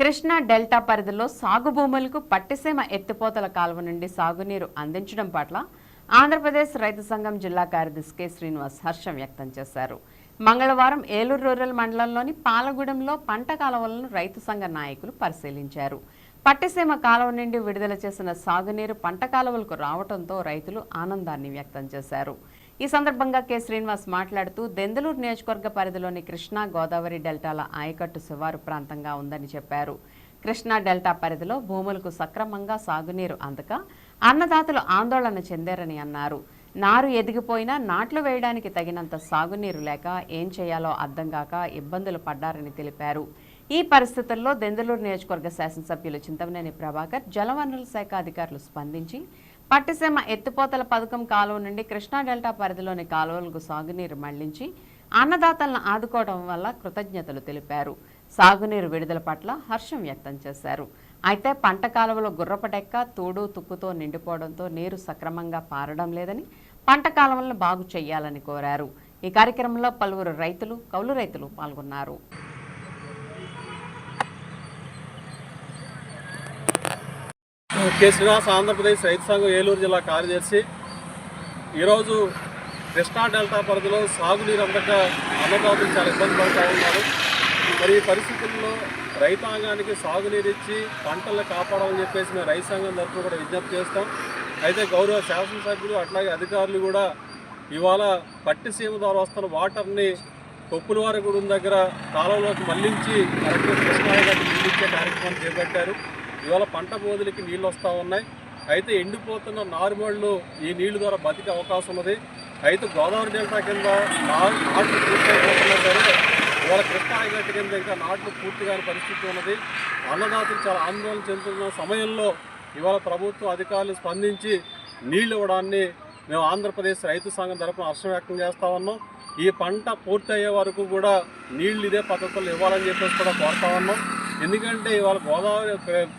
Krishna delta పరిధిలో సాగు భూములకు పట్టిసీమ ఎత్తిపోతల కాలువ నుండి సాగునీరు అందించడం పట్ల ఆంధ్రప్రదేశ్ రైతు సంఘం జిల్లా కార్యదర్శి కె. శ్రీనివాస్ హర్షం వ్యక్తం చేశారు. మంగళవారం ఏలూరు రూరల్ మండలంలోని పాలగూడెంలో పంట కాలువలను రైతు సంఘ నాయకులు పరిశీలించారు. పట్టిసీమ కాలువ నుండి విడుదల చేసిన సాగునీరు పంట కాలువలకు రావడంతో రైతులు ఆనందాన్ని వ్యక్తం చేశారు. ఈ సందర్భంగా కె. శ్రీనివాస్ మాట్లాడుతూ దెందులూరు నియోజకవర్గ పరిధిలోని కృష్ణా గోదావరి డెల్టాల ఆయకట్టు శివారు ప్రాంతంగా ఉందని చెప్పారు. కృష్ణా డెల్టా పరిధిలో భూములకు సక్రమంగా సాగునీరు అందక అన్నదాతలు ఆందోళన చెందారని అన్నారు. నారు ఎదిగిపోయినా నాట్లు వేయడానికి తగినంత సాగునీరు లేక ఏం చేయాలో అర్థం కాక ఇబ్బందులు పడ్డారని తెలిపారు. ఈ పరిస్థితుల్లో దెందులూరు నియోజకవర్గ శాసనసభ్యులు చింతమనేని ప్రభాకర్ జలవనరుల శాఖ అధికారులు స్పందించి పట్టిసీమ ఎత్తిపోతల పథకం కాలువ నుండి కృష్ణా డెల్టా పరిధిలోని కాలువలకు సాగునీరు మళ్ళించి అన్నదాతలను ఆదుకోవడం వల్ల కృతజ్ఞతలు తెలిపారు. సాగునీరు విడుదల పట్ల హర్షం వ్యక్తం చేశారు. అయితే పంట కాలువలో గుర్రపడెక్క తూడు తుక్కుతో నిండిపోవడంతో నీరు సక్రమంగా పారడం లేదని పంట కాలువలను బాగు చేయాలని కోరారు. ఈ కార్యక్రమంలో పలువురు రైతులు కౌలు రైతులు పాల్గొన్నారు. కె. శ్రీనివాస్ ఆంధ్రప్రదేశ్ రైతు సంఘం ఏలూరు జిల్లా కార్యదర్శి. ఈరోజు కృష్ణా డెల్టా పరిధిలో సాగునీరు అందక అన్నదాతలు చాలా ఇబ్బంది పడుతూ ఉన్నారు. మరి ఈ పరిస్థితుల్లో రైతాంగానికి సాగునీరు ఇచ్చి పంటలను కాపాడాలని చెప్పేసి మేము రైతు సంఘం తరఫున కూడా విజ్ఞప్తి చేస్తాం. అయితే గౌరవ శాసనసభ్యులు అట్లాగే అధికారులు కూడా ఇవాళ పట్టిసీమ ద్వారా వస్తున్న వాటర్ని కొప్పులవారగూడెం దగ్గర కాలంలోకి మళ్ళించి కరెక్ట్గా కృష్ణానగర్ నిర్మించే కార్యక్రమం చేపట్టారు. ఇవాళ పంట బోధులకి నీళ్ళు వస్తూ ఉన్నాయి. అయితే ఎండిపోతున్న నారుమళ్ళు ఈ నీళ్ళ ద్వారా బతికే అవకాశం ఉన్నది. అయితే గోదావరి డెల్టా కింద నా- నాట్లు పూర్తయిపోతున్నా సరే ఇవాళ కృష్ణా కింద ఇంకా నాట్లు పూర్తి కాని పరిస్థితి ఉన్నది. అన్నదాతలు చాలా ఆందోళన చెందుతున్న సమయంలో ఇవాళ ప్రభుత్వం అధికారులు స్పందించి నీళ్ళు ఇవ్వడాన్ని మేము ఆంధ్రప్రదేశ్ రైతు సంఘం తరపున హర్షం వ్యక్తం చేస్తా ఉన్నాం. ఈ పంట పూర్తయ్యే వరకు కూడా నీళ్ళు ఇదే పద్ధతుల్లో ఇవ్వాలని చెప్పేసి కూడా కోరుతా ఉన్నాం. ఎందుకంటే ఇవాళ గోదావరి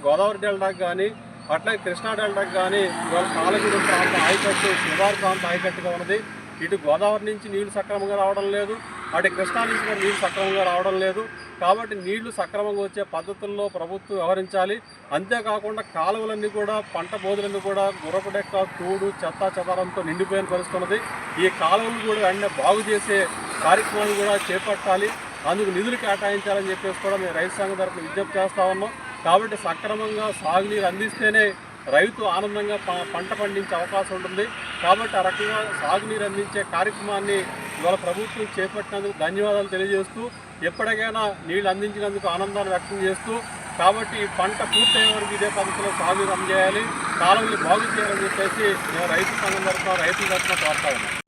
గోదావరి డెల్టాకి కానీ అట్లాగే కృష్ణా డెల్టాకి కానీ ఇవాళ కాలగిరి ప్రాంత ఆయకట్టు శివారు ప్రాంత ఆయకట్టుగా ఉన్నది. ఇటు గోదావరి నుంచి నీళ్ళు సక్రమంగా రావడం లేదు. అటు కృష్ణా నుంచి కూడా నీళ్ళు సక్రమంగా రావడం లేదు. కాబట్టి నీళ్ళు సక్రమంగా వచ్చే పద్ధతుల్లో ప్రభుత్వం వ్యవహరించాలి. అంతేకాకుండా కాలువలన్నీ కూడా పంట బోధులన్నీ కూడా గుర్రపుడెక్క తూడు చెత్త చెదారంతో నిండిపోయిన పరిస్థితున్నది ఈ కాలువలు కూడా వెంటనే బాగు చేసే కార్యక్రమాలు కూడా చేపట్టాలి. అందుకు నిధులు కేటాయించాలని చెప్పేసి కూడా మేము రైతు సంఘం తరఫున విజ్ఞప్తి చేస్తా ఉన్నాం. కాబట్టి సక్రమంగా సాగునీరు అందిస్తేనే రైతు ఆనందంగా ప- పంట పండించే అవకాశం ఉంటుంది. కాబట్టి ఆ రకంగా సాగునీరు అందించే కార్యక్రమాన్ని ఇవాళ ప్రభుత్వం చేపట్టినందుకు ధన్యవాదాలు తెలియజేస్తూ ఎప్పటికైనా నీళ్ళు అందించినందుకు ఆనందాన్ని వ్యక్తం చేస్తూ కాబట్టి పంట పూర్తయ్యే వరకు ఇదే పద్ధతిలో సాగునీరు అందజేయాలి. కాలువలు బాగు చేయాలని చెప్పేసి మేము రైతు సంఘం తరఫున రైతుల తరఫున కోరుతా ఉన్నాం.